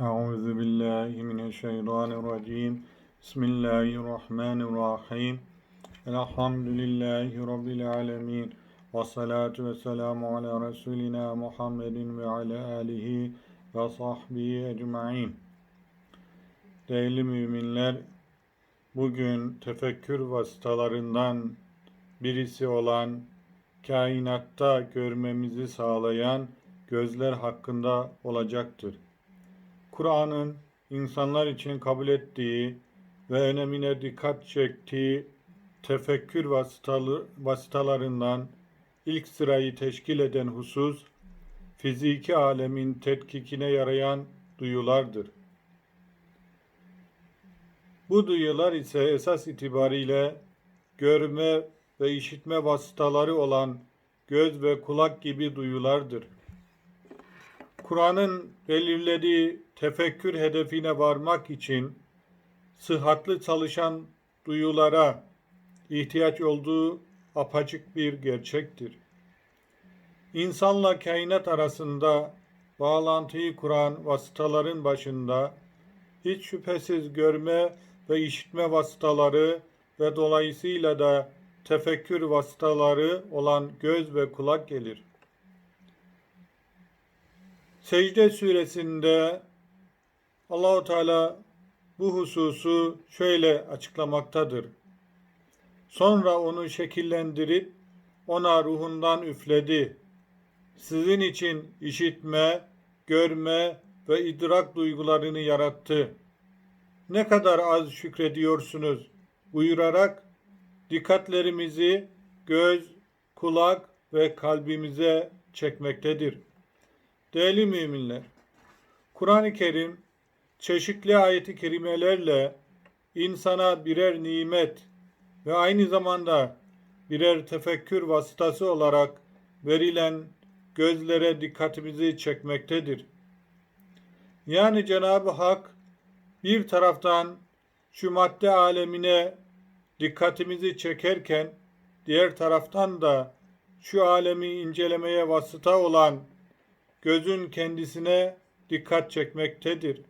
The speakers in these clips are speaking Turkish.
Euzu billahi mineşşeytanirracim. Bismillahirrahmanirrahim. Elhamdülillahi rabbil alamin. Ve salatu ve selamu ala resulina Muhammedin ve ala alihi ve sahbihi ecmaîn. Değerli müminler, bugün tefekkür vasıtalarından birisi olan kainatta görmemizi sağlayan gözler hakkında olacaktır Kur'an'ın insanlar için kabul ettiği ve önemine dikkat çektiği tefekkür vasıtalı, vasıtalarından ilk sırayı teşkil eden husus, fiziki alemin tetkikine yarayan duyulardır. Bu duyular ise esas itibariyle görme ve işitme vasıtaları olan göz ve kulak gibi duyulardır. Kur'an'ın belirlediği tefekkür hedefine varmak için sıhhatli çalışan duyulara ihtiyaç olduğu apaçık bir gerçektir. İnsanla kainat arasında bağlantıyı kuran vasıtaların başında hiç şüphesiz görme ve işitme vasıtaları ve dolayısıyla da tefekkür vasıtaları olan göz ve kulak gelir. Secde suresinde Allahu Teala bu hususu şöyle açıklamaktadır. Sonra onu şekillendirip ona ruhundan üfledi. Sizin için işitme, görme ve idrak duygularını yarattı. Ne kadar az şükrediyorsunuz buyurarak dikkatlerimizi göz, kulak ve kalbimize çekmektedir. Değerli müminler, Kur'an-ı Kerim çeşitli ayeti kerimelerle insana birer nimet ve aynı zamanda birer tefekkür vasıtası olarak verilen gözlere dikkatimizi çekmektedir. Yani Cenab-ı Hak bir taraftan şu madde alemine dikkatimizi çekerken diğer taraftan da şu alemi incelemeye vasıta olan gözün kendisine dikkat çekmektedir.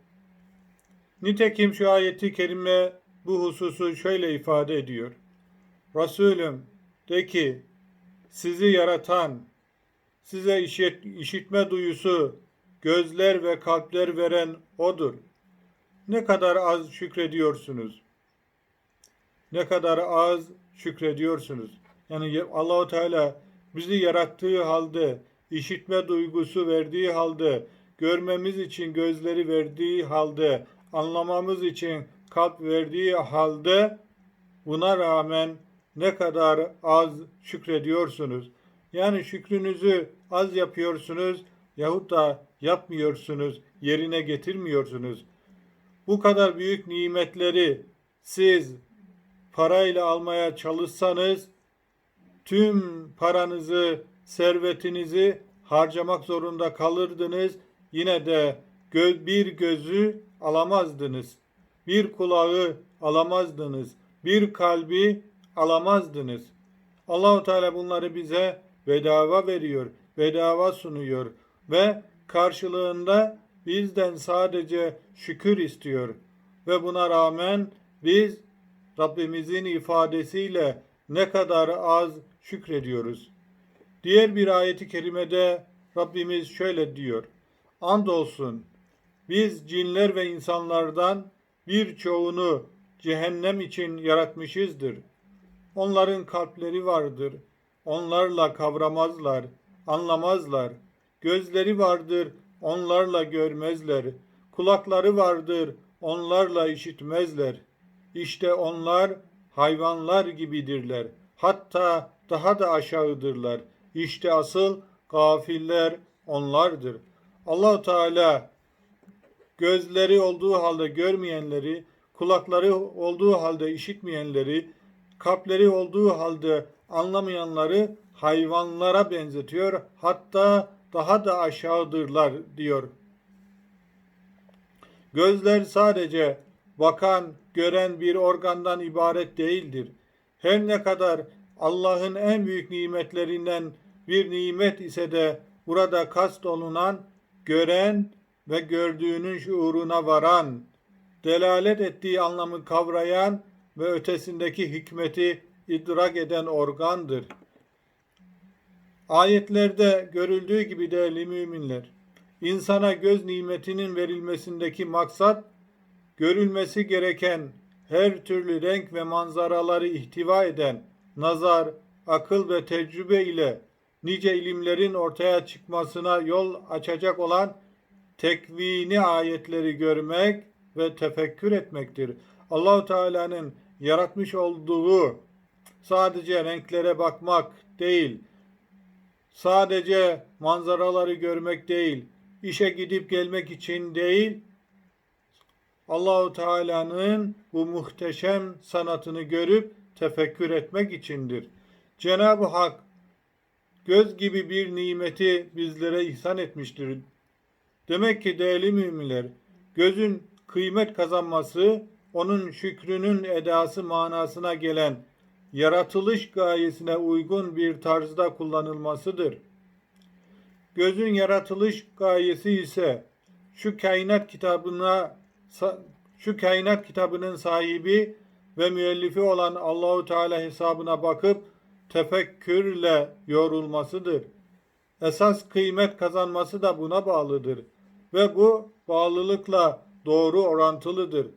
Nitekim şu ayeti kerime bu hususu şöyle ifade ediyor. Resulüm de ki sizi yaratan, size işit, işitme duyusu, gözler ve kalpler veren O'dur. Ne kadar az şükrediyorsunuz. Ne kadar az şükrediyorsunuz. Yani Allahu Teala bizi yarattığı halde, işitme duygusu verdiği halde, görmemiz için gözleri verdiği halde, anlamamız için kalp verdiği halde buna rağmen ne kadar az şükrediyorsunuz. Yani şükrünüzü az yapıyorsunuz yahut da yapmıyorsunuz, yerine getirmiyorsunuz. Bu kadar büyük nimetleri siz parayla almaya çalışsanız tüm paranızı, servetinizi harcamak zorunda kalırdınız. Yine de gö bir gözü alamazdınız. Bir kulağı alamazdınız. Bir kalbi alamazdınız. Allahu Teala bunları bize bedava veriyor, bedava sunuyor ve karşılığında bizden sadece şükür istiyor ve buna rağmen biz Rabbimizin ifadesiyle ne kadar az şükrediyoruz. Diğer bir ayeti kerimede Rabbimiz şöyle diyor. Andolsun biz cinler ve insanlardan birçoğunu cehennem için yaratmışızdır. Onların kalpleri vardır. Onlarla kavramazlar, anlamazlar. Gözleri vardır, onlarla görmezler. Kulakları vardır, onlarla işitmezler. İşte onlar hayvanlar gibidirler. Hatta daha da aşağıdırlar. İşte asıl gafiller onlardır. allah Teala gözleri olduğu halde görmeyenleri, kulakları olduğu halde işitmeyenleri, kalpleri olduğu halde anlamayanları hayvanlara benzetiyor. Hatta daha da aşağıdırlar diyor. Gözler sadece bakan, gören bir organdan ibaret değildir. Her ne kadar Allah'ın en büyük nimetlerinden bir nimet ise de burada kast olunan gören ve gördüğünün şuuruna varan, delalet ettiği anlamı kavrayan ve ötesindeki hikmeti idrak eden organdır. Ayetlerde görüldüğü gibi değerli müminler, insana göz nimetinin verilmesindeki maksat, görülmesi gereken her türlü renk ve manzaraları ihtiva eden nazar, akıl ve tecrübe ile nice ilimlerin ortaya çıkmasına yol açacak olan tekvini ayetleri görmek ve tefekkür etmektir. Allahu Teala'nın yaratmış olduğu sadece renklere bakmak değil, sadece manzaraları görmek değil, işe gidip gelmek için değil, Allahu Teala'nın bu muhteşem sanatını görüp tefekkür etmek içindir. Cenab-ı Hak göz gibi bir nimeti bizlere ihsan etmiştir. Demek ki değerli müminler, gözün kıymet kazanması, onun şükrünün edası manasına gelen yaratılış gayesine uygun bir tarzda kullanılmasıdır. Gözün yaratılış gayesi ise şu kainat kitabına şu kainat kitabının sahibi ve müellifi olan Allahu Teala hesabına bakıp tefekkürle yorulmasıdır. Esas kıymet kazanması da buna bağlıdır ve bu bağlılıkla doğru orantılıdır.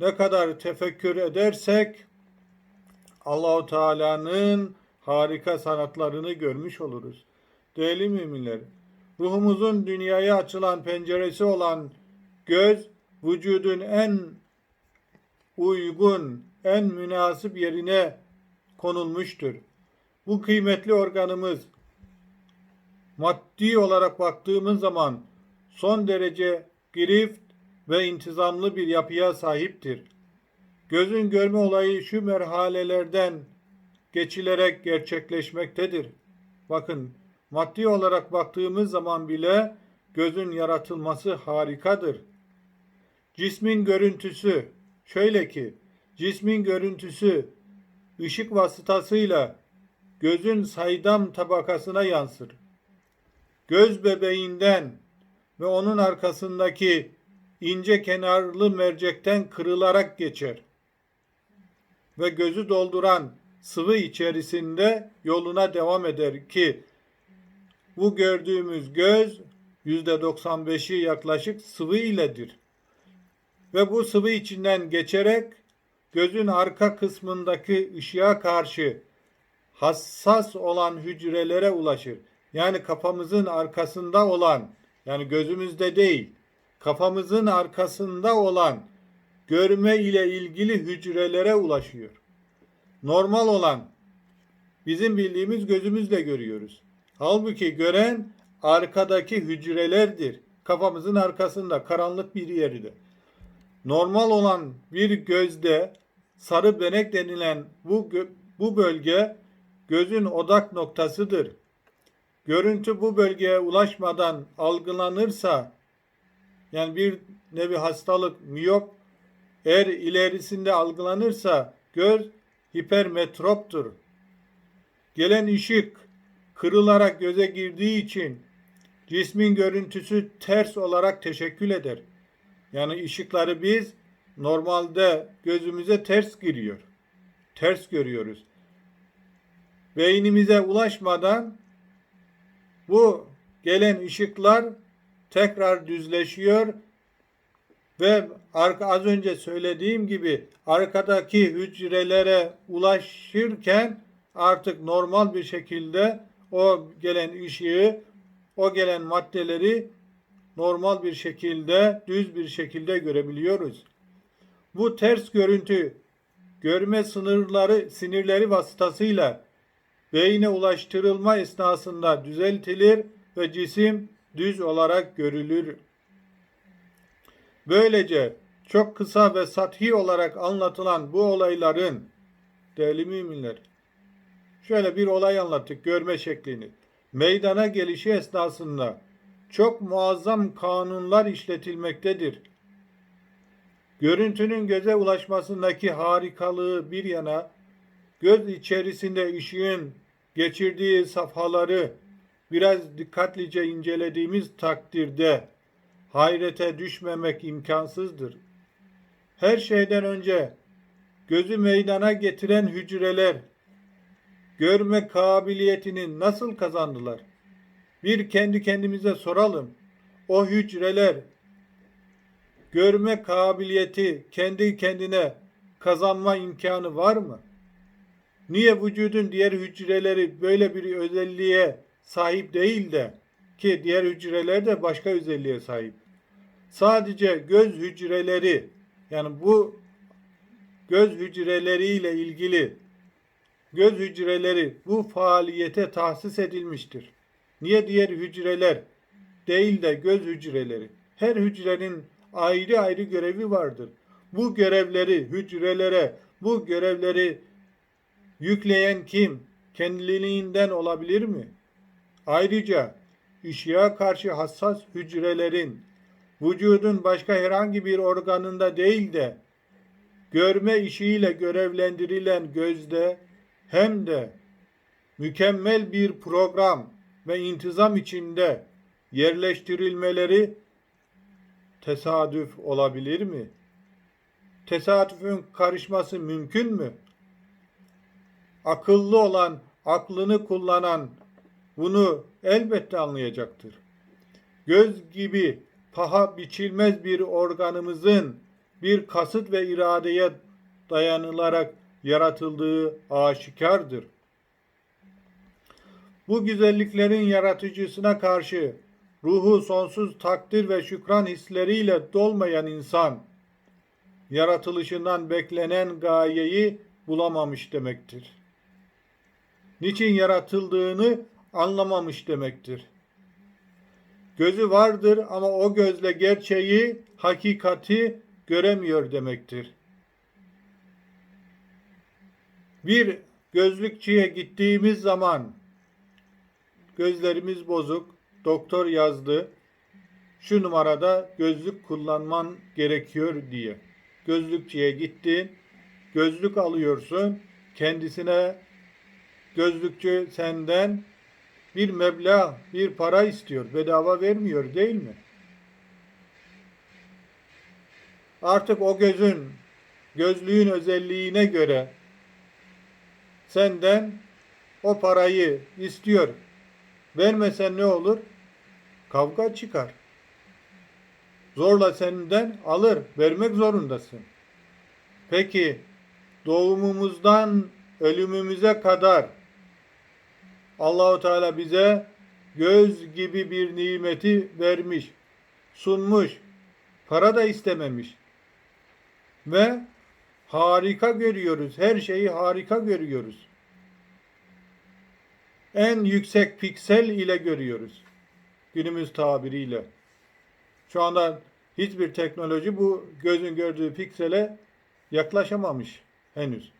Ne kadar tefekkür edersek Allahu Teala'nın harika sanatlarını görmüş oluruz. Değerli müminler, ruhumuzun dünyaya açılan penceresi olan göz, vücudun en uygun, en münasip yerine konulmuştur. Bu kıymetli organımız maddi olarak baktığımız zaman son derece girift ve intizamlı bir yapıya sahiptir. Gözün görme olayı şu merhalelerden geçilerek gerçekleşmektedir. Bakın maddi olarak baktığımız zaman bile gözün yaratılması harikadır. Cismin görüntüsü şöyle ki cismin görüntüsü ışık vasıtasıyla gözün saydam tabakasına yansır. Göz bebeğinden ve onun arkasındaki ince kenarlı mercekten kırılarak geçer ve gözü dolduran sıvı içerisinde yoluna devam eder ki bu gördüğümüz göz yüzde 95'i yaklaşık sıvı iledir. Ve bu sıvı içinden geçerek gözün arka kısmındaki ışığa karşı hassas olan hücrelere ulaşır. Yani kafamızın arkasında olan, yani gözümüzde değil, kafamızın arkasında olan görme ile ilgili hücrelere ulaşıyor. Normal olan bizim bildiğimiz gözümüzle görüyoruz. Halbuki gören arkadaki hücrelerdir. Kafamızın arkasında karanlık bir yerde. Normal olan bir gözde sarı benek denilen bu bu bölge gözün odak noktasıdır. Görüntü bu bölgeye ulaşmadan algılanırsa yani bir nevi hastalık miyop eğer ilerisinde algılanırsa göz hipermetroptur. Gelen ışık kırılarak göze girdiği için cismin görüntüsü ters olarak teşekkül eder. Yani ışıkları biz normalde gözümüze ters giriyor. Ters görüyoruz. Beynimize ulaşmadan bu gelen ışıklar tekrar düzleşiyor ve az önce söylediğim gibi arkadaki hücrelere ulaşırken artık normal bir şekilde o gelen ışığı, o gelen maddeleri normal bir şekilde, düz bir şekilde görebiliyoruz. Bu ters görüntü görme sınırları, sinirleri vasıtasıyla beyne ulaştırılma esnasında düzeltilir ve cisim düz olarak görülür. Böylece çok kısa ve sathi olarak anlatılan bu olayların değerli müminler şöyle bir olay anlattık görme şeklini. Meydana gelişi esnasında çok muazzam kanunlar işletilmektedir. Görüntünün göze ulaşmasındaki harikalığı bir yana göz içerisinde ışığın geçirdiği safhaları biraz dikkatlice incelediğimiz takdirde hayrete düşmemek imkansızdır. Her şeyden önce gözü meydana getiren hücreler görme kabiliyetini nasıl kazandılar? Bir kendi kendimize soralım. O hücreler görme kabiliyeti kendi kendine kazanma imkanı var mı? Niye vücudun diğer hücreleri böyle bir özelliğe sahip değil de ki diğer hücreler de başka özelliğe sahip. Sadece göz hücreleri yani bu göz hücreleriyle ilgili göz hücreleri bu faaliyete tahsis edilmiştir. Niye diğer hücreler değil de göz hücreleri? Her hücrenin ayrı ayrı görevi vardır. Bu görevleri hücrelere, bu görevleri yükleyen kim? Kendiliğinden olabilir mi? Ayrıca ışığa karşı hassas hücrelerin vücudun başka herhangi bir organında değil de görme işiyle görevlendirilen gözde hem de mükemmel bir program ve intizam içinde yerleştirilmeleri tesadüf olabilir mi? Tesadüfün karışması mümkün mü? Akıllı olan, aklını kullanan bunu elbette anlayacaktır. Göz gibi paha biçilmez bir organımızın bir kasıt ve iradeye dayanılarak yaratıldığı aşikardır. Bu güzelliklerin yaratıcısına karşı ruhu sonsuz takdir ve şükran hisleriyle dolmayan insan, yaratılışından beklenen gayeyi bulamamış demektir. Niçin yaratıldığını anlamamış demektir. Gözü vardır ama o gözle gerçeği, hakikati göremiyor demektir. Bir gözlükçüye gittiğimiz zaman gözlerimiz bozuk, doktor yazdı. Şu numarada gözlük kullanman gerekiyor diye. Gözlükçüye gittin, gözlük alıyorsun. Kendisine gözlükçü senden bir meblağ, bir para istiyor. Bedava vermiyor değil mi? Artık o gözün, gözlüğün özelliğine göre senden o parayı istiyor. Vermesen ne olur? Kavga çıkar. Zorla senden alır, vermek zorundasın. Peki doğumumuzdan ölümümüze kadar Allahu Teala bize göz gibi bir nimeti vermiş, sunmuş. Para da istememiş. Ve harika görüyoruz. Her şeyi harika görüyoruz. En yüksek piksel ile görüyoruz. Günümüz tabiriyle. Şu anda hiçbir teknoloji bu gözün gördüğü piksele yaklaşamamış henüz.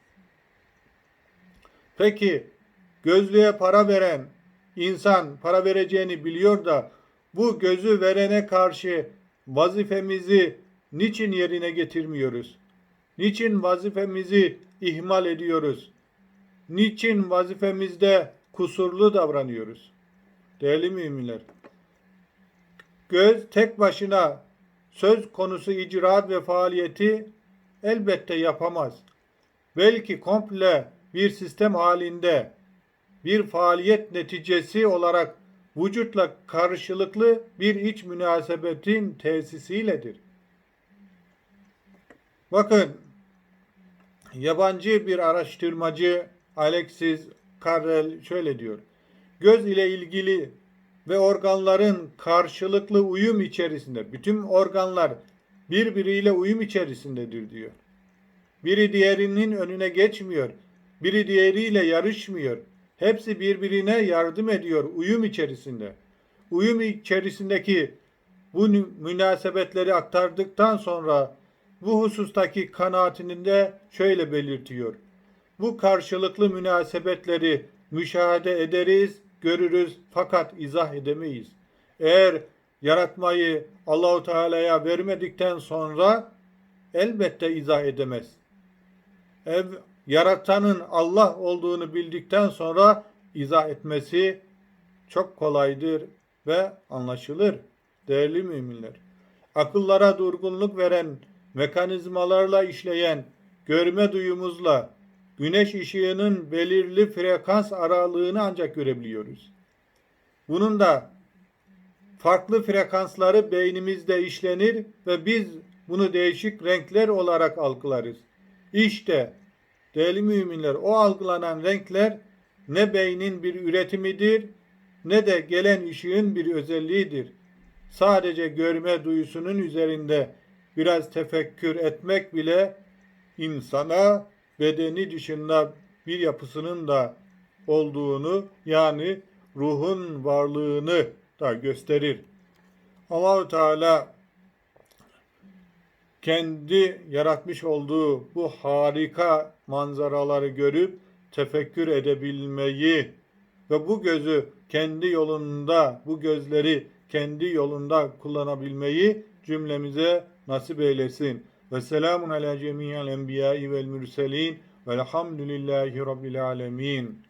Peki gözlüğe para veren insan para vereceğini biliyor da bu gözü verene karşı vazifemizi niçin yerine getirmiyoruz? Niçin vazifemizi ihmal ediyoruz? Niçin vazifemizde kusurlu davranıyoruz? Değerli müminler, göz tek başına söz konusu icraat ve faaliyeti elbette yapamaz. Belki komple bir sistem halinde bir faaliyet neticesi olarak vücutla karşılıklı bir iç münasebetin tesisiyledir. Bakın yabancı bir araştırmacı Alexis Carrel şöyle diyor. Göz ile ilgili ve organların karşılıklı uyum içerisinde bütün organlar birbiriyle uyum içerisindedir diyor. Biri diğerinin önüne geçmiyor. Biri diğeriyle yarışmıyor. Hepsi birbirine yardım ediyor uyum içerisinde. Uyum içerisindeki bu münasebetleri aktardıktan sonra bu husustaki kanaatini de şöyle belirtiyor. Bu karşılıklı münasebetleri müşahede ederiz, görürüz fakat izah edemeyiz. Eğer yaratmayı Allahu Teala'ya vermedikten sonra elbette izah edemez. Ev yaratanın Allah olduğunu bildikten sonra izah etmesi çok kolaydır ve anlaşılır. Değerli müminler. akıllara durgunluk veren mekanizmalarla işleyen görme duyumuzla güneş ışığının belirli frekans aralığını ancak görebiliyoruz. Bunun da farklı frekansları beynimizde işlenir ve biz bunu değişik renkler olarak algılarız. İşte değerli müminler o algılanan renkler ne beynin bir üretimidir ne de gelen ışığın bir özelliğidir. Sadece görme duyusunun üzerinde biraz tefekkür etmek bile insana bedeni dışında bir yapısının da olduğunu yani ruhun varlığını da gösterir. Allahu Teala kendi yaratmış olduğu bu harika manzaraları görüp tefekkür edebilmeyi ve bu gözü kendi yolunda, bu gözleri kendi yolunda kullanabilmeyi cümlemize nasip eylesin. Ve selamun ala cemiyel enbiyai vel mürselin velhamdülillahi rabbil alemin.